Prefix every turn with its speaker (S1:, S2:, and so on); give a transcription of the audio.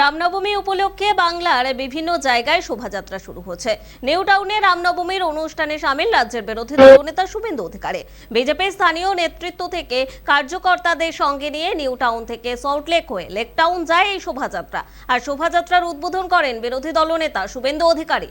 S1: রামনবমী উপলক্ষে বাংলার বিভিন্ন জায়গায় শোভাযাত্রা শুরু হচ্ছে। নিউ টাউনে রামনবমীর অনুষ্ঠানে সামিল রাজ্যের বিরোধী দলনেতা শুভেন্দু অধিকারী। বিজেপির স্থানীয় নেতৃত্ব থেকে কার্যকর্তাদের সঙ্গে নিয়ে নিউ টাউন থেকে সল্টলেক হয়ে লেক টাউন যায় এই শোভাযাত্রা। আর শোভাযাত্রার উদ্বোধন করেন বিরোধী দলনেতা শুভেন্দু অধিকারী।